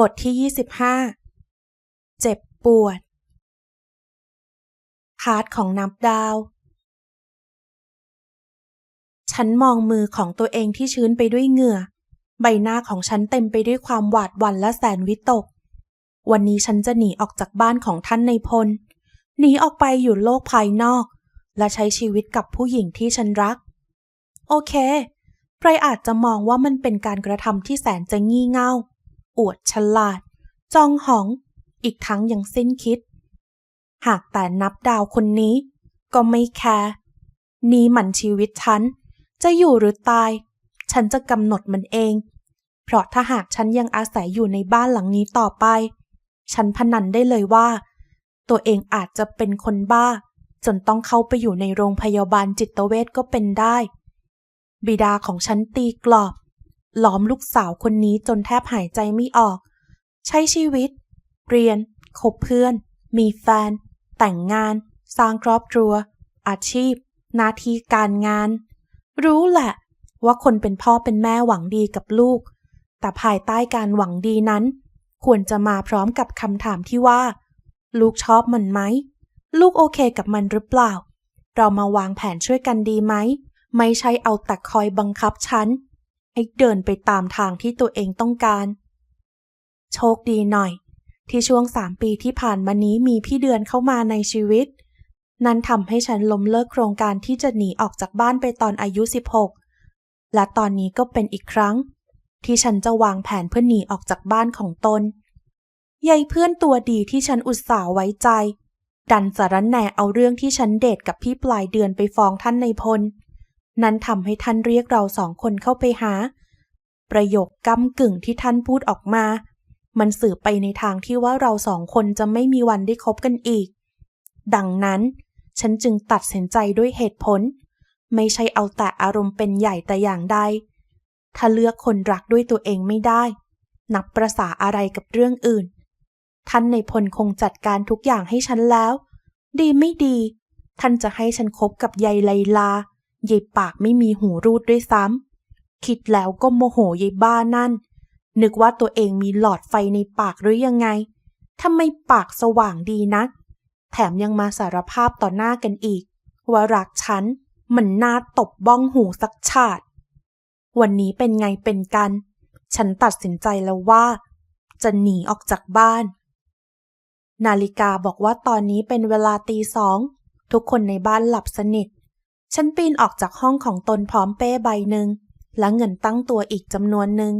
บทที่ 25 เจ็บปวด พาร์ทของนับดาว ฉันมองมือของตัวเองที่ชื้นไปด้วยเหงื่อ ใบหน้าของฉันเต็มไปด้วยความหวาดหวั่นและแสนวิตก วันนี้ฉันจะหนีออกจากบ้านของท่านในพล หนีออกไปอยู่โลกภายนอก และใช้ชีวิตกับผู้หญิงที่ฉันรัก โอเค ใครอาจจะมองว่ามันเป็นการกระทำที่แสนจะงี่เง่า อวดฉลาด จองหอง อีกทั้งยังสิ้นคิด หากแต่นับดาวคนนี้ ก็ไม่แคร์นี่มันชีวิตฉัน จะอยู่หรือตาย ฉันจะกำหนดมันเอง เพราะถ้าหากฉันยังอาศัยอยู่ในบ้านหลังนี้ต่อไป ฉันพนันได้เลยว่า ตัวเองอาจจะเป็นคนบ้า จนต้องเข้าไปอยู่ในโรงพยาบาลจิตเวชก็เป็นได้ บิดาของฉันตีกรอบ ล้อมลูกสาวคนนี้จนแทบหายใจไม่ออก ใช้ชีวิต เรียน คบเพื่อน มีแฟน แต่งงาน สร้างครอบครัว อาชีพ หน้าที่การงาน รู้แหละ ว่าคนเป็นพ่อเป็นแม่หวังดีกับลูก แต่ภายใต้การหวังดีนั้น ควรจะมาพร้อมกับคำถามที่ว่า ลูกชอบมันไหม ลูกโอเคกับมันหรือเปล่า เรามาวางแผนช่วยกันดีไหม ไม่ใช่เอาแต่คอยบังคับฉัน ให้เดินไปตามทางที่ตัวเองต้องการ โชคดีหน่อย ที่ช่วงสามปีที่ผ่านมานี้มีพี่เดือนเข้ามาในชีวิต นั้นทำให้ฉันล้มเลิกโครงการที่จะหนีออกจากบ้านไปตอนอายุ 16 และตอนนี้ก็เป็นอีกครั้ง ที่ฉันจะวางแผนเพื่อหนีออกจากบ้านของตนยายเพื่อนตัวดีที่ฉันอุตส่าห์ไว้ใจ ดันสารแหน่เอาเรื่องที่ฉันเดทกับพี่ปลายเดือนไปฟ้องท่านในพล นั้นทำให้ท่านเรียกเราสองคนเข้าไปหา ประโยคก้ำกึ่งที่ท่านพูดออกมา มันสื่อไปในทางที่ว่าเราสองคนจะไม่มีวันได้คบกันอีก ดังนั้น ฉันจึงตัดสินใจด้วยเหตุผล ไม่ใช่เอาแต่อารมณ์เป็นใหญ่แต่อย่างใด ถ้าเลือกคนรักด้วยตัวเองไม่ได้ นับประษาอะไรกับเรื่องอื่น ท่านในพลคงจัดการทุกอย่างให้ฉันแล้ว ดีไม่ดี ท่านจะให้ฉันคบกับยายไลลา ยายปากไม่มีหูรูดด้วยซ้ำ คิดแล้วก็โมโหยายบ้านั่น นึกว่าตัวเองมีหลอดไฟในปากหรือยังไงทำไมปากสว่างดีนัก แถมยังมาสารภาพต่อหน้ากันอีก ว่ารักฉันมันน่าตบบ้องหูสักชาติ วันนี้เป็นไงเป็นกัน ฉันตัดสินใจแล้วว่า จะหนีออกจากบ้าน นาฬิกาบอกว่าตอนนี้เป็นเวลาตีสอง ทุกคนในบ้านหลับสนิท ฉันปีนออกจากห้องของตนพร้อมเป้ใบหนึ่ง และเงินตั้งตัวอีกจำนวนหนึ่ง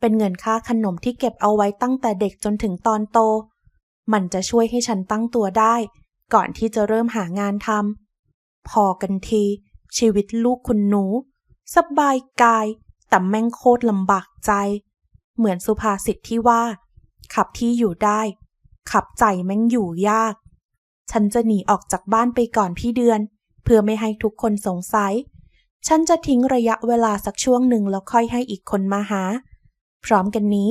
เป็นเงินค่าขนมที่เก็บเอาไว้ตั้งแต่เด็กจนถึงตอนโต มันจะช่วยให้ฉันตั้งตัวได้ ก่อนที่จะเริ่มหางานทำพอกันที ชีวิตลูกคุณหนู สบายกาย แต่แม่งโคตรลำบากใจ เหมือนสุภาษิตที่ว่า ขับที่อยู่ได้ ขับใจแม่งอยู่ยาก ฉันจะหนีออกจากบ้านไปก่อนพี่เดือน เพื่อไม่ให้ทุกคนสงสัย ฉันจะทิ้งระยะเวลาสักช่วงหนึ่งแล้วค่อยให้อีกคนมาหา พร้อมกันนี้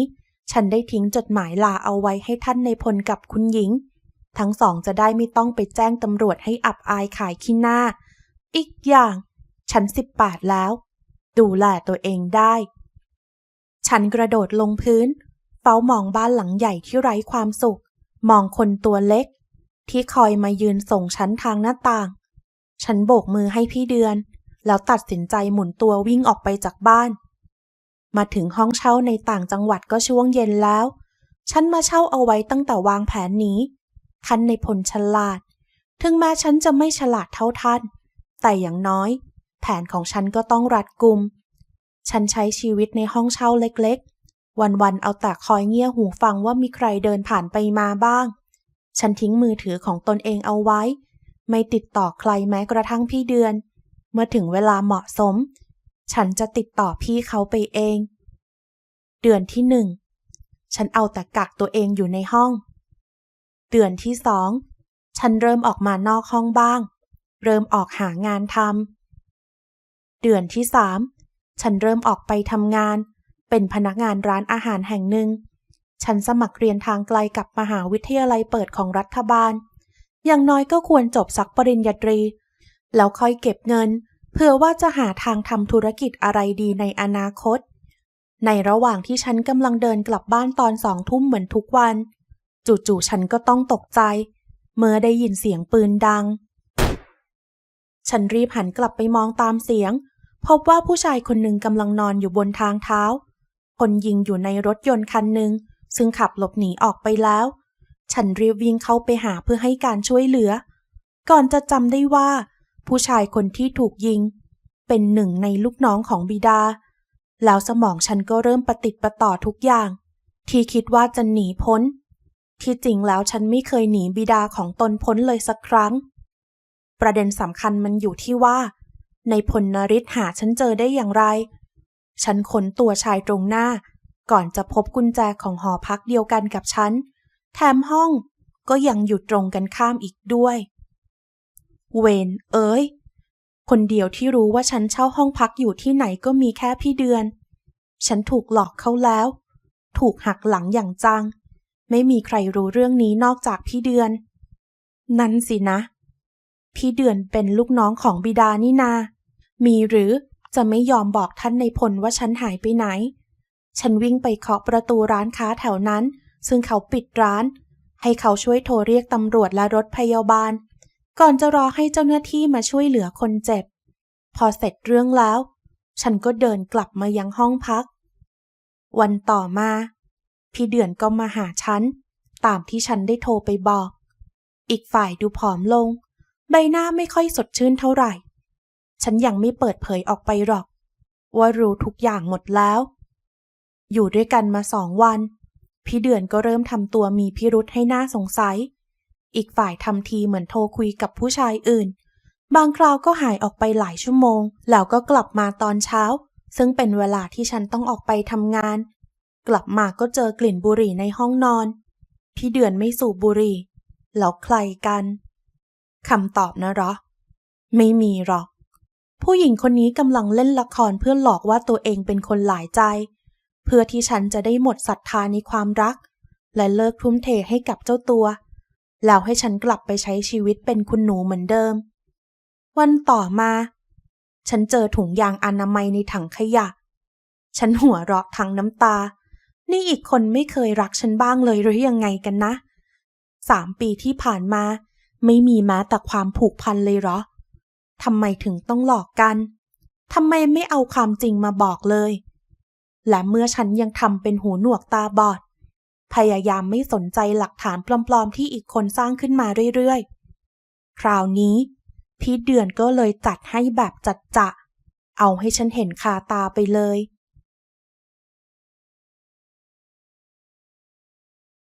ฉันได้ทิ้งจดหมายลาเอาไว้ให้ท่านในพลกับคุณหญิง ทั้งสองจะได้ไม่ต้องไปแจ้งตำรวจให้อับอายขายขี้หน้า อีกอย่าง ฉันสิบแปดแล้ว ดูแลตัวเองได้ ฉันกระโดดลงพื้นเฝ้ามองบ้านหลังใหญ่ที่ไร้ความสุข มองคนตัวเล็ก ที่คอยมายืนส่งฉันทางหน้าต่าง ฉันโบกมือให้พี่เดือน แล้วตัดสินใจหมุนตัววิ่งออกไปจากบ้าน มาถึงห้องเช่าในต่างจังหวัดก็ช่วงเย็นแล้ว ฉันมาเช่าเอาไว้ตั้งแต่วางแผนนี้ ท่านในพลฉลาด ถึงแม้ฉันจะไม่ฉลาดเท่าท่าน แต่อย่างน้อย แผนของฉันก็ต้องรัดกุม ฉันใช้ชีวิตในห้องเช่าเล็กๆ วันๆ เอาแต่คอยเงี่ยหูฟังว่ามีใครเดินผ่านไปมาบ้าง ฉันทิ้งมือถือของตนเองเอาไว้ ไม่ติดต่อใครแม้กระทั่งพี่เดือน เมื่อถึงเวลาเหมาะสม ฉันจะติดต่อพี่เขาไปเอง เดือนที่หนึ่ง ฉันเอาแต่กักตัวเองอยู่ในห้อง เดือนที่สอง ฉันเริ่มออกมานอกห้องบ้าง เริ่มออกหางานทำเดือนที่สาม ฉันเริ่มออกไปทำงาน เป็นพนักงานร้านอาหารแห่งหนึ่ง ฉันสมัครเรียนทางไกลกับมหาวิทยาลัยเปิดของรัฐบาล อย่างน้อยก็ควรจบสักปริญญาตรี แล้วค่อยเก็บเงิน เพื่อว่าจะหาทางทำธุรกิจอะไรดีในอนาคต ในระหว่างที่ฉันกำลังเดินกลับบ้านตอนสองทุ่มเหมือนทุกวัน จู่ๆฉันก็ต้องตกใจ เมื่อได้ยินเสียงปืนดัง ฉันรีบหันกลับไปมองตามเสียง พบว่าผู้ชายคนหนึ่งกำลังนอนอยู่บนทางเท้า คนยิงอยู่ในรถยนต์คันหนึ่งซึ่งขับหลบหนีออกไปแล้ว ฉันรีบวิ่งเข้าไปหาเพื่อให้การช่วยเหลือ ก่อนจะจำได้ว่า ผู้ชายคนที่ถูกยิง เป็นหนึ่งในลูกน้องของบิดา แล้วสมองฉันก็เริ่มประติดประต่อทุกอย่าง ที่คิดว่าจะหนีพ้น ที่จริงแล้วฉันไม่เคยหนีบิดาของตนพ้นเลยสักครั้ง ประเด็นสำคัญมันอยู่ที่ว่า ในพลนริศหาฉันเจอได้อย่างไร ฉันค้นตัวชายตรงหน้า ก่อนจะพบกุญแจของหอพักเดียวกันกับฉัน แถมห้องก็ยังอยู่ตรงกันข้ามอีกด้วย เวนเอ้ยคนเดียวที่รู้ว่าฉันเช่าห้องพักอยู่ที่ไหนก็มีแค่พี่เดือน ฉันถูกหลอกเขาแล้ว ถูกหักหลังอย่างจัง ไม่มีใครรู้เรื่องนี้นอกจากพี่เดือน นั่นสินะ พี่เดือนเป็นลูกน้องของบิดานี่นา มีหรือจะไม่ยอมบอกท่านในพลว่าฉันหายไปไหน ฉันวิ่งไปเคาะประตูร้านค้าแถวนั้น ซึ่งเขาปิดร้าน ให้เขาช่วยโทรเรียกตำรวจและรถพยาบาล ก่อนจะรอให้เจ้าหน้าที่มาช่วยเหลือคนเจ็บ พอเสร็จเรื่องแล้ว ฉันก็เดินกลับมายังห้องพัก วันต่อมา พี่เดือนก็มาหาฉัน ตามที่ฉันได้โทรไปบอก อีกฝ่ายดูผอมลง ใบหน้าไม่ค่อยสดชื่นเท่าไหร่ ฉันยังไม่เปิดเผยออกไปหรอก ว่ารู้ทุกอย่างหมดแล้ว อยู่ด้วยกันมาสองวัน พี่เดือนก็เริ่มทำตัวมีพิรุษให้น่าสงสัย อีกฝ่ายทำทีเหมือนโทรคุยกับผู้ชายอื่น บางคราวก็หายออกไปหลายชั่วโมง แล้วก็กลับมาตอนเช้า ซึ่งเป็นเวลาที่ฉันต้องออกไปทำงาน กลับมาก็เจอกลิ่นบุหรี่ในห้องนอน พี่เดือนไม่สูบบุหรี่ แล้วใครกันคำตอบนะหรอ ไม่มีหรอก ผู้หญิงคนนี้กำลังเล่นละครเพื่อหลอกว่าตัวเองเป็นคนหลายใจ เพื่อที่ฉันจะได้หมดศรัทธาในความรัก และเลิกทุ่มเทให้กับเจ้าตัวแล้วให้ฉันกลับไปใช้ชีวิตเป็นคุณหนูเหมือนเดิม วันต่อมา ฉันเจอถุงยางอนามัยในถังขยะ ฉันหัวเราะทั้งน้ำตา นี่อีกคนไม่เคยรักฉันบ้างเลยหรือยังไงกันนะ สามปีที่ผ่านมา ไม่มีแม้แต่ความผูกพันเลยเหรอทำไมถึงต้องหลอกกันทำไมไม่เอาความจริงมาบอกเลย และเมื่อฉันยังทำเป็นหูหนวกตาบอด พยายามไม่สนใจหลักฐานปลอมๆที่อีกคนสร้างขึ้นมาเรื่อยๆ คราวนี้ พี่เดือนก็เลยจัดให้แบบจัดจะเอาให้ฉันเห็นคาตาไปเลย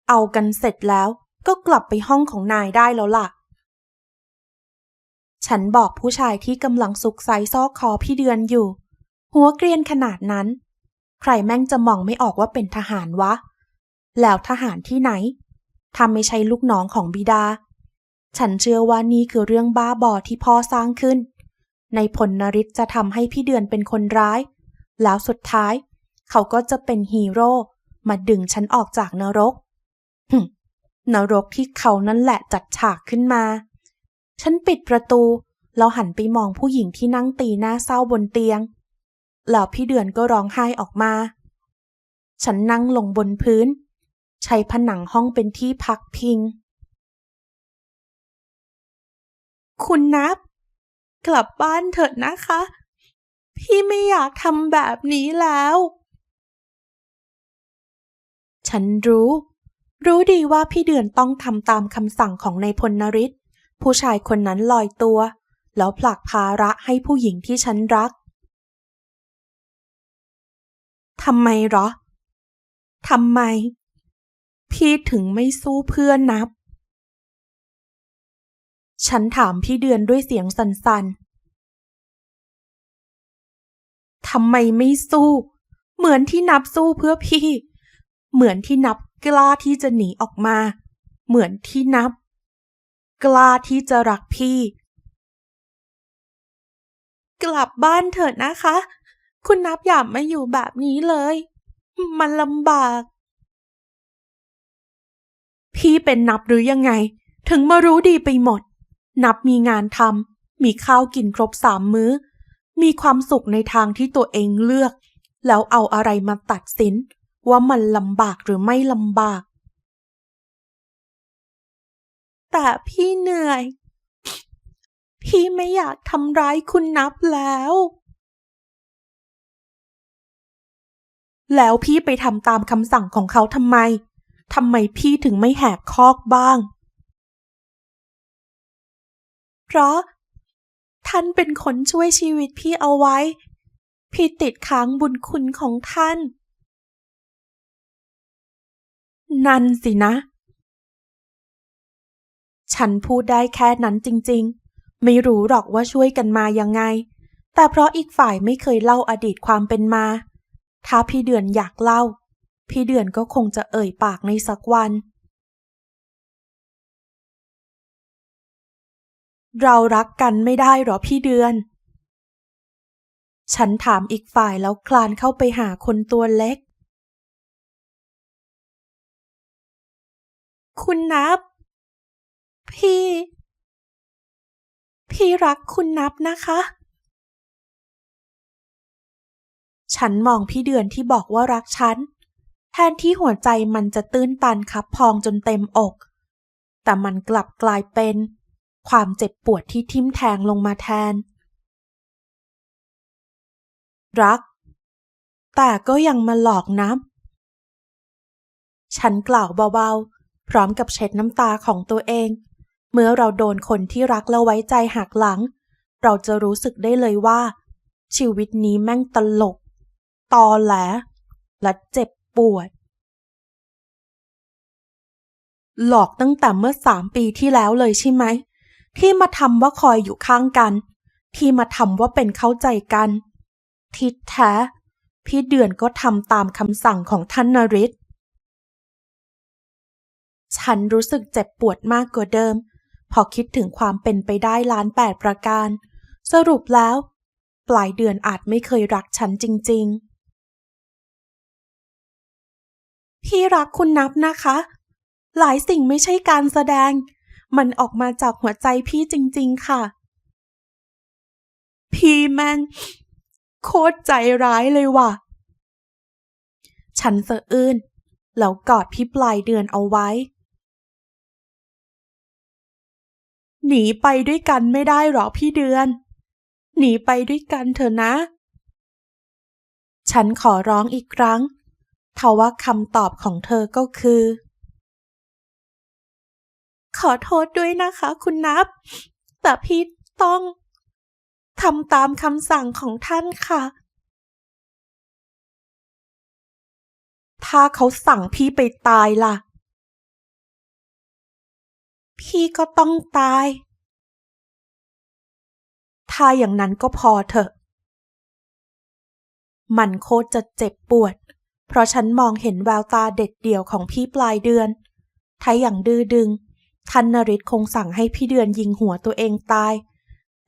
เอากันเสร็จแล้วก็กลับไปห้องของนายได้แล้วล่ะ ฉันบอกผู้ชายที่กำลังซุกไซซอกคอพี่เดือนอยู่ หัวเกรียนขนาดนั้น ใครแม่งจะมองไม่ออกว่าเป็นทหารวะ แล้วทหารที่ไหนถ้าไม่ใช่ลูกน้องของบิดา ฉันเชื่อว่านี่คือเรื่องบ้าบอที่พ่อสร้างขึ้น ในผลนริศจะทำให้พี่เดือนเป็นคนร้าย แล้วสุดท้าย เขาก็จะเป็นฮีโร่มาดึงฉันออกจากนรกหึนรกที่เขานั่นแหละจัดฉากขึ้นมา ฉันปิดประตู แล้วหันไปมองผู้หญิงที่นั่งตีหน้าเศร้าบนเตียง แล้วพี่เดือนก็ร้องไห้ออกมา ฉันนั่งลงบนพื้น ใช้ผนังห้องเป็นที่พักพิง คุณนับ กลับบ้านเถิดนะคะ พี่ไม่อยากทำแบบนี้แล้ว ฉันรู้ รู้ดีว่าพี่เดือนต้องทำตามคำสั่งของนายพลนริศผู้ชายคนนั้นลอยตัว แล้วผลักภาระให้ผู้หญิงที่ฉันรัก ทำไมเหรอ ทำไม พี่ถึงไม่สู้เพื่อนนับ ฉันถามพี่เดือนด้วยเสียงสั่นๆ ทำไมไม่สู้ เหมือนที่นับสู้เพื่อพี่ เหมือนที่นับกล้าที่จะหนีออกมา เหมือนที่นับ กล้าที่จะรักพี่ กลับบ้านเถิดนะคะ คุณนับอย่ามาอยู่แบบนี้เลย มันลำบาก พี่เป็นนับหรือยังไง ถึงมารู้ดีไปหมด นับมีงานทำมีข้าวกินครบสามมื้อ มีความสุขในทางที่ตัวเองเลือก แล้วเอาอะไรมาตัดสิน ว่ามันลำบากหรือไม่ลำบาก แต่พี่เหนื่อย พี่ไม่อยากทำร้ายคุณนับแล้ว แล้วพี่ไปทำตามคำสั่งของเขาทำไม ทำไมพี่ถึงไม่แหกคอกบ้าง เพราะ ท่านเป็นคนช่วยชีวิตพี่เอาไว้ พี่ติดค้างบุญคุณของท่าน นั่นสินะ ฉันพูดได้แค่นั้นจริง ๆ ไม่รู้หรอกว่าช่วยกันมายังไง แต่เพราะอีกฝ่ายไม่เคยเล่าอดีตความเป็นมา ถ้าพี่เดือนอยากเล่า พี่เดือนก็คงจะเอ่ยปากในสักวัน เรารักกันไม่ได้หรอพี่เดือน ฉันถามอีกฝ่ายแล้วคลานเข้าไปหาคนตัวเล็ก คุณนับ พี่ พี่รักคุณนับนะคะ ฉันมองพี่เดือนที่บอกว่ารักฉัน แทนที่หัวใจมันจะตื้นตันคับพองจนเต็มอก แต่มันกลับกลายเป็น ความเจ็บปวดที่ทิ่มแทงลงมาแทน รัก แต่ก็ยังมาหลอกนับฉันกล่าวเบาๆ พร้อมกับเช็ดน้ำตาของตัวเอง เมื่อเราโดนคนที่รักและไว้ใจหักหลัง เราจะรู้สึกได้เลยว่า ชีวิตนี้แม่งตลก ตอแหลและเจ็บปวด หลอกตั้งแต่เมื่อสามปีที่แล้วเลยใช่ไหม ที่มาทำว่าคอยอยู่ข้างกัน ที่มาทำว่าเป็นเข้าใจกัน ทิดแท้ พี่เดือนก็ทำตามคำสั่งของท่านนริศฉันรู้สึกเจ็บปวดมากกว่าเดิม พอคิดถึงความเป็นไปได้ล้านแปดประการ สรุปแล้ว ปลายเดือนอาจไม่เคยรักฉันจริง ๆ พี่รักคุณนับนะคะ หลายสิ่งไม่ใช่การแสดง มันออกมาจากหัวใจพี่จริง ๆ ค่ะ พี่แม่งโคตรใจร้ายเลยว่ะ ฉันสะอื้นแล้วกอดพี่ปลายเดือนเอาไว้ หนีไปด้วยกันไม่ได้หรอพี่เดือน หนีไปด้วยกันเถอะนะ ฉันขอร้องอีกครั้ง ทว่าคำตอบของเธอก็คือ ขอโทษด้วยนะคะ คุณนับ แต่พี่ต้องทำตามคำสั่งของท่านค่ะ ถ้าเขาสั่งพี่ไปตายล่ะ พี่ก็ต้องตาย ถ้าอย่างนั้นก็พอเถอะ มันโคตรจะเจ็บปวด เพราะฉันมองเห็นแววตาเด็ดเดี่ยวของพี่ปลายเดือน ถ้าอย่างดื้อดึง ท่านนริศคงสั่งให้พี่เดือนยิงหัวตัวเองตาย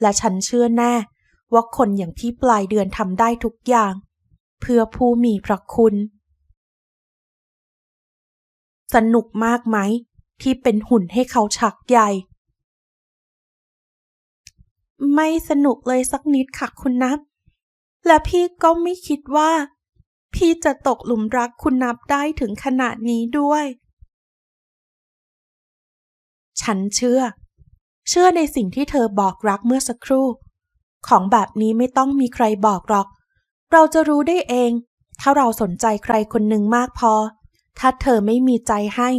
และฉันเชื่อแน่ว่าคนอย่างพี่ปลายเดือนทำได้ทุกอย่าง เพื่อผู้มีพระคุณ สนุกมากไหม ที่เป็นหุ่นให้เขาชักใหญ่ ไม่สนุกเลยสักนิดค่ะคุณนับ และพี่ก็ไม่คิดว่า พี่จะตกหลุมรักคุณนับได้ถึงขนาดนี้ด้วย ฉันเชื่อ เชื่อในสิ่งที่เธอบอกรักเมื่อสักครู่ ของแบบนี้ไม่ต้องมีใครบอกหรอก เราจะรู้ได้เอง ถ้าเราสนใจใครคนหนึ่งมากพอ ถ้าเธอไม่มีใจให้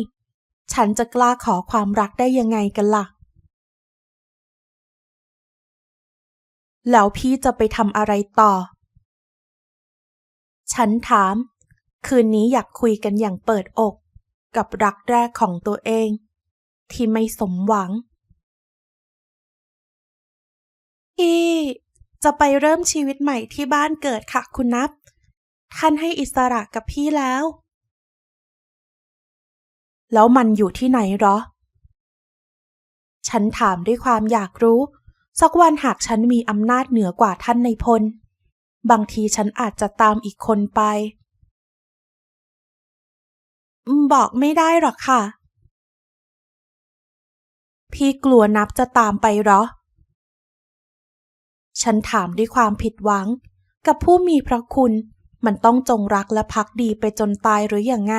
ฉันจะกล้าขอความรักได้ยังไงกันล่ะแล้วพี่จะไปทำอะไรต่อ ฉันถาม คืนนี้อยากคุยกันอย่างเปิดอก กับรักแรกของตัวเอง ที่ไม่สมหวัง พี่จะไปเริ่มชีวิตใหม่ที่บ้านเกิดค่ะคุณนับ ท่านให้อิสระกับพี่แล้ว แล้วมันอยู่ที่ไหนหรอ ฉันถามด้วยความอยากรู้ สักวันหากฉันมีอำนาจเหนือกว่าท่านในพล บางทีฉันอาจจะตามอีกคนไป บอกไม่ได้หรอกค่ะ พี่กลัวนับจะตามไปเหรอ ฉันถามด้วยความผิดหวัง กับผู้มีพระคุณ มันต้องจงรักและพักดีไปจนตายหรืออย่างไง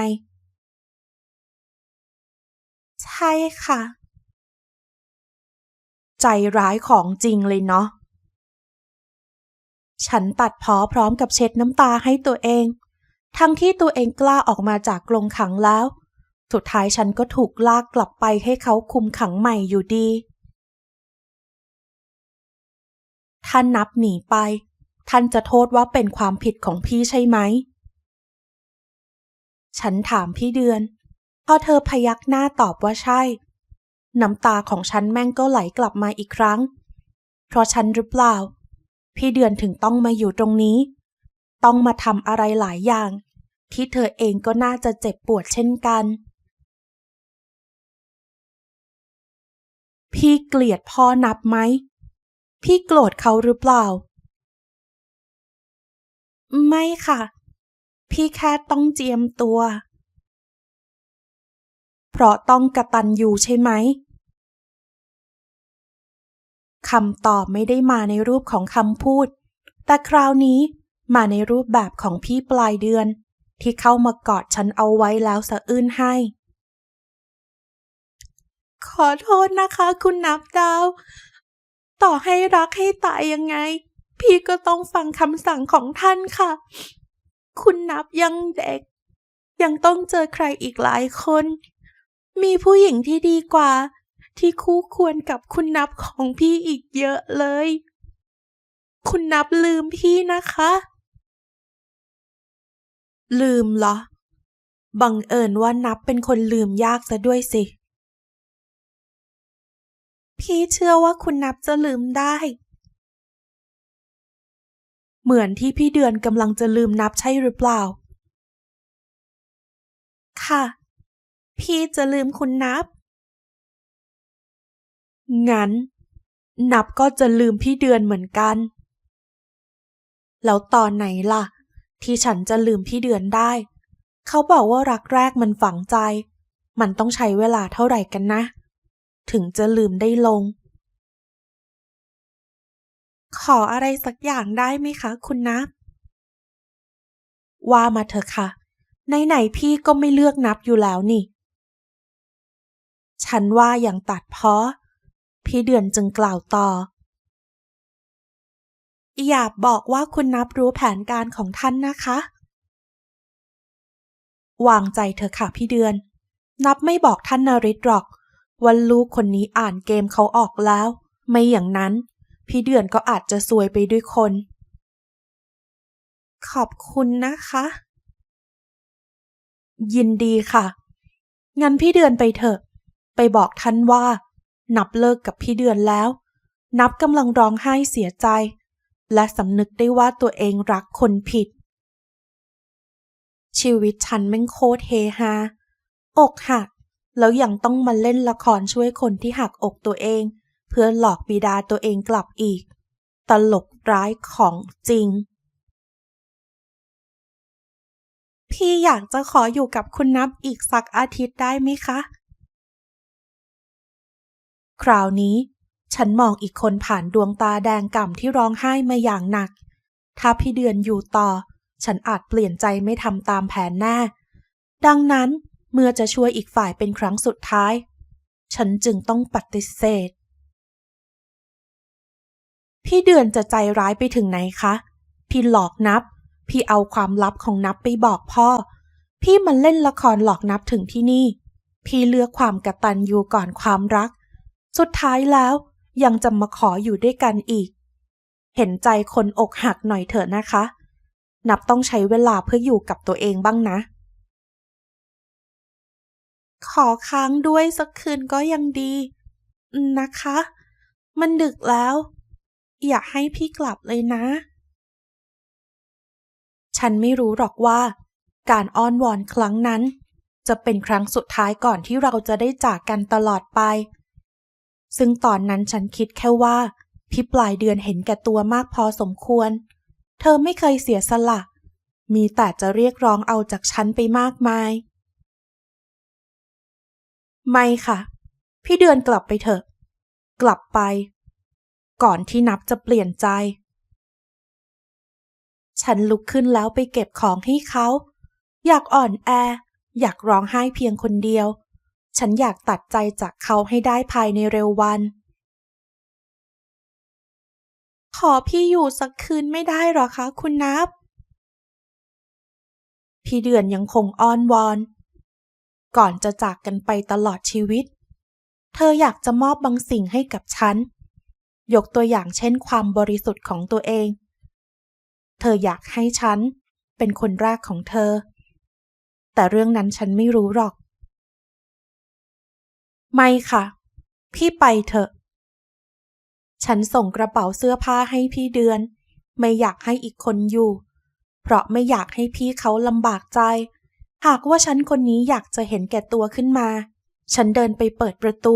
ใช่ค่ะ ใจร้ายของจริงเลยเนาะ ฉันตัดพ้อพร้อมกับเช็ดน้ำตาให้ตัวเอง ทั้งที่ตัวเองกล้าออกมาจากกรงขังแล้ว สุดท้ายฉันก็ถูกลากกลับไปให้เขาคุมขังใหม่อยู่ดีท่านนับหนีไป ท่านจะโทษว่าเป็นความผิดของพี่ใช่ไหม ฉันถามพี่เดือน พอเธอพยักหน้าตอบว่าใช่ น้ำตาของฉันแม่งก็ไหลกลับมาอีกครั้ง เพราะฉันหรือเปล่า พี่เดือนถึงต้องมาอยู่ตรงนี้ ต้องมาทำอะไรหลายอย่าง ที่เธอเองก็น่าจะเจ็บปวดเช่นกัน พี่เกลียดพ่อนับไหม พี่โกรธเขาหรือเปล่า ไม่ค่ะ พี่แค่ต้องเจียมตัว เพราะต้องกระตันอยู่ใช่ไหม คำตอบไม่ได้มาในรูปของคำพูด แต่คราวนี้มาในรูปแบบของพี่ปลายเดือน ที่เข้ามากอดฉันเอาไว้แล้วสะอื้นให้ ขอโทษนะคะคุณนับดาว ต่อให้รักให้ตายยังไง พี่ก็ต้องฟังคำสั่งของท่านค่ะ คุณนับยังเด็ก ยังต้องเจอใครอีกหลายคน มีผู้หญิงที่ดีกว่า ที่คู่ควรกับคุณนับของพี่อีกเยอะเลย คุณนับลืมพี่นะคะ ลืมเหรอ บังเอิญว่านับเป็นคนลืมยากซะด้วยสิ พี่เชื่อว่าคุณนับจะลืมได้ เหมือนที่พี่เดือนกำลังจะลืมนับใช่หรือเปล่า ค่ะ พี่จะลืมคุณนับ งั้น นับก็จะลืมพี่เดือนเหมือนกัน แล้วตอนไหนล่ะ ที่ฉันจะลืมพี่เดือนได้ เขาบอกว่ารักแรกมันฝังใจ มันต้องใช้เวลาเท่าไหร่กันนะ ถึงจะลืมได้ลง ขออะไรสักอย่างได้ไหมคะ คุณนับ ว่ามาเถอะค่ะไหนๆพี่ก็ไม่เลือกนับอยู่แล้วนี่ ฉันว่าอย่างตัดเพาะ พี่เดือนจึงกล่าวต่อ อย่าบอกว่าคุณนับรู้แผนการของท่านนะคะ วางใจเถอค่ะพี่เดือน นับไม่บอกท่านนาริศหรอกว่าลูกคนนี้อ่านเกมเขาออกแล้ว ไม่อย่างนั้น พี่เดือนก็อาจจะซวยไปด้วยคน ขอบคุณนะคะ ยินดีค่ะ งั้นพี่เดือนไปเถอะ ไปบอกท่านว่า นับเลิกกับพี่เดือนแล้ว นับกำลังร้องไห้เสียใจ และสำนึกได้ว่าตัวเองรักคนผิด ชีวิตฉันแม่งโคตรเฮฮาอกหัก แล้วยังต้องมาเล่นละครช่วยคนที่หักอกตัวเอง เพื่อหลอกบิดาตัวเองกลับอีก ตลกร้ายของจริง พี่อยากจะขออยู่กับคุณนับอีกสักอาทิตย์ได้ไหมคะ คราวนี้ ฉันมองอีกคนผ่านดวงตาแดงก่ำที่ร้องไห้มาอย่างหนัก ถ้าพี่เดือนอยู่ต่อ ฉันอาจเปลี่ยนใจไม่ทำตามแผนแน่ ดังนั้นเมื่อจะช่วยอีกฝ่ายเป็นครั้งสุดท้าย ฉันจึงต้องปฏิเสธ พี่เดือนจะใจร้ายไปถึงไหนคะ พี่หลอกนับ พี่เอาความลับของนับไปบอกพ่อ พี่มันเล่นละครหลอกนับถึงที่นี่ พี่เลือกความกระตันยูก่อนความรัก สุดท้ายแล้วยังจะมาขออยู่ด้วยกันอีก เห็นใจคนอกหักหน่อยเถอะนะคะ นับต้องใช้เวลาเพื่ออยู่กับตัวเองบ้างนะ ขอค้างด้วยสักคืนก็ยังดี นะคะ มันดึกแล้ว อย่าให้พี่กลับเลยนะ ฉันไม่รู้หรอกว่า การอ้อนวอนครั้งนั้น จะเป็นครั้งสุดท้ายก่อนที่เราจะได้จากกันตลอดไป ซึ่งตอนนั้นฉันคิดแค่ว่า พี่ปลายเดือนเห็นแก่ตัวมากพอสมควร เธอไม่เคยเสียสละ มีแต่จะเรียกร้องเอาจากฉันไปมากมาย ไม่ค่ะ พี่เดือนกลับไปเถอะ กลับไป ก่อนที่นับจะเปลี่ยนใจ ฉันลุกขึ้นแล้วไปเก็บของให้เขา อยากอ่อนแอ อยากร้องไห้เพียงคนเดียว ฉันอยากตัดใจจากเขาให้ได้ภายในเร็ววัน ขอพี่อยู่สักคืนไม่ได้หรอคะ คุณนับ พี่เดือนยังคงอ้อนวอน ก่อนจะจากกันไปตลอดชีวิต เธออยากจะมอบบางสิ่งให้กับฉัน ยกตัวอย่างเช่นความบริสุทธิ์ของตัวเอง เธออยากให้ฉันเป็นคนแรกของเธอ แต่เรื่องนั้นฉันไม่รู้หรอก ไม่ค่ะ พี่ไปเถอะ ฉันส่งกระเป๋าเสื้อผ้าให้พี่เดือน ไม่อยากให้อีกคนอยู่ เพราะไม่อยากให้พี่เขาลำบากใจ หากว่าฉันคนนี้อยากจะเห็นแก่ตัวขึ้นมา ฉันเดินไปเปิดประตู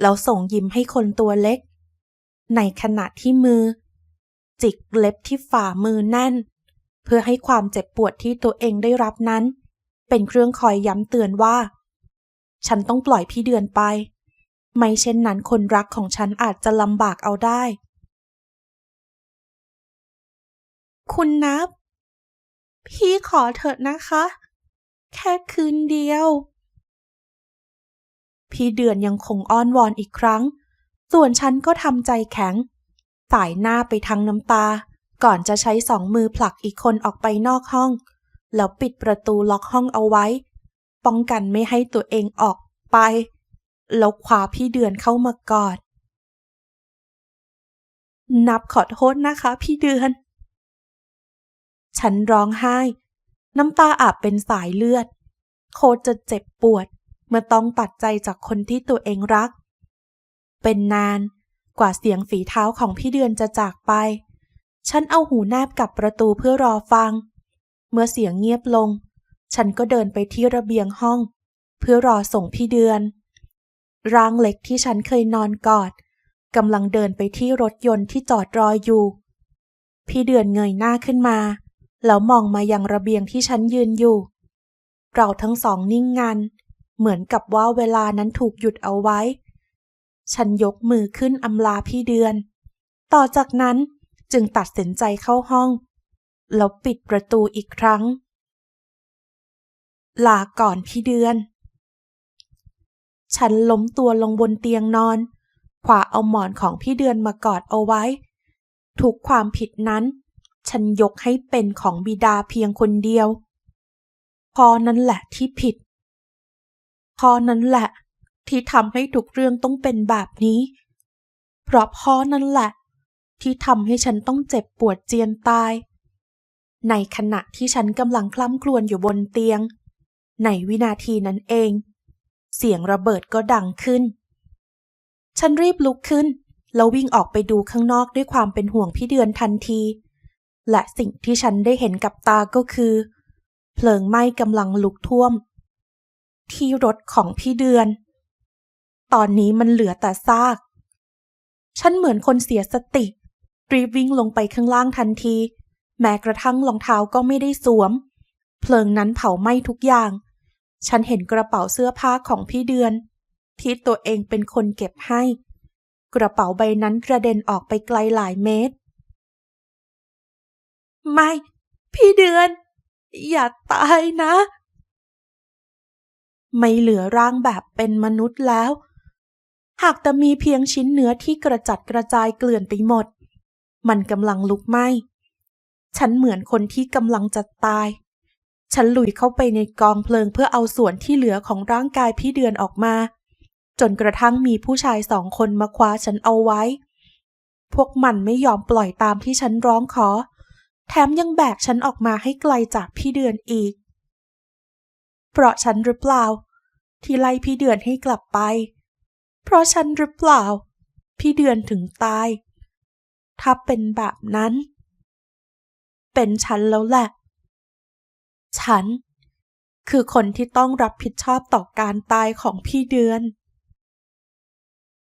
แล้วส่งยิ้มให้คนตัวเล็ก ในขณะที่มือ จิกเล็บที่ฝ่ามือแน่น เพื่อให้ความเจ็บปวดที่ตัวเองได้รับนั้น เป็นเครื่องคอยย้ำเตือนว่า ฉันต้องปล่อยพี่เดือนไป ไม่เช่นนั้นคนรักของฉันอาจจะลำบากเอาได้ คุณนับ พี่ขอเถอะนะคะ แค่คืนเดียว พี่เดือนยังคงอ้อนวอนอีกครั้ง ส่วนฉันก็ทำใจแข็งสายหน้าไปทางน้ำตา ก่อนจะใช้สองมือผลักอีกคนออกไปนอกห้อง แล้วปิดประตูล็อกห้องเอาไว้ ป้องกันไม่ให้ตัวเองออกไป แล้วคว้าพี่เดือนเข้ามากอด นับขอโทษนะคะพี่เดือน ฉันร้องไห้ น้ำตาอาบเป็นสายเลือด โคตรจะเจ็บปวด เมื่อต้องตัดใจจากคนที่ตัวเองรัก เป็นนานกว่าเสียงฝีเท้าของพี่เดือนจะจากไป ฉันเอาหูแนบกับประตูเพื่อรอฟัง เมื่อเสียงเงียบลง ฉันก็เดินไปที่ระเบียงห้อง เพื่อรอส่งพี่เดือน ร่างเล็กที่ฉันเคยนอนกอดกำลังเดินไปที่รถยนต์ที่จอดรออยู่ พี่เดือนเงยหน้าขึ้นมา แล้วมองมายังระเบียงที่ฉันยืนอยู่ เราทั้งสองนิ่งงัน เหมือนกับว่าเวลานั้นถูกหยุดเอาไว้ ฉันยกมือขึ้นอำลาพี่เดือน ต่อจากนั้นจึงตัดสินใจเข้าห้อง แล้วปิดประตูอีกครั้ง ลาก่อนพี่เดือน ฉันล้มตัวลงบนเตียงนอนขวาเอาหมอนของพี่เดือนมากอดเอาไว้ ทุกความผิดนั้น ฉันยกให้เป็นของบิดาเพียงคนเดียวพอนั้นแหละที่ผิดพอนั้นแหละ ที่ทำให้ทุกเรื่องต้องเป็นแบบนี้ เพราะพ่อนั่นแหละ ที่ทำให้ฉันต้องเจ็บปวดเจียนตาย ในขณะที่ฉันกำลังคล่ำครวญอยู่บนเตียง ในวินาทีนั้นเอง เสียงระเบิดก็ดังขึ้น ฉันรีบลุกขึ้น แล้ววิ่งออกไปดูข้างนอกด้วยความเป็นห่วงพี่เดือนทันที และสิ่งที่ฉันได้เห็นกับตาก็คือ เพลิงไหม้กำลังลุกท่วม ที่รถของพี่เดือน ตอนนี้มันเหลือแต่ซาก ฉันเหมือนคนเสียสติ รีบวิ่งลงไปข้างล่างทันที แม้กระทั่งรองเท้าก็ไม่ได้สวม เพลิงนั้นเผาไหม้ทุกอย่าง ฉันเห็นกระเป๋าเสื้อผ้าของพี่เดือน ที่ตัวเองเป็นคนเก็บให้ กระเป๋าใบนั้นกระเด็นออกไปไกลหลายเมตร ไม่ พี่เดือน อย่าตายนะ ไม่เหลือร่างแบบเป็นมนุษย์แล้ว หากแต่มีเพียงชิ้นเนื้อที่กระจัดกระจายเกลื่อนไปหมด มันกำลังลุกไหม้ฉันเหมือนคนที่กำลังจะตาย ฉันลุยเข้าไปในกองเพลิงเพื่อเอาส่วนที่เหลือของร่างกายพี่เดือนออกมา จนกระทั่งมีผู้ชายสองคนมาคว้าฉันเอาไว้ พวกมันไม่ยอมปล่อยตามที่ฉันร้องขอ แถมยังแบกฉันออกมาให้ไกลจากพี่เดือนอีก เพราะฉันหรือเปล่า ที่ไล่พี่เดือนให้กลับไป เพราะฉันหรือเปล่า พี่เดือนถึงตาย ถ้าเป็นแบบนั้น เป็นฉันแล้วแหละ ฉัน คือคนที่ต้องรับผิดชอบต่อการตายของพี่เดือน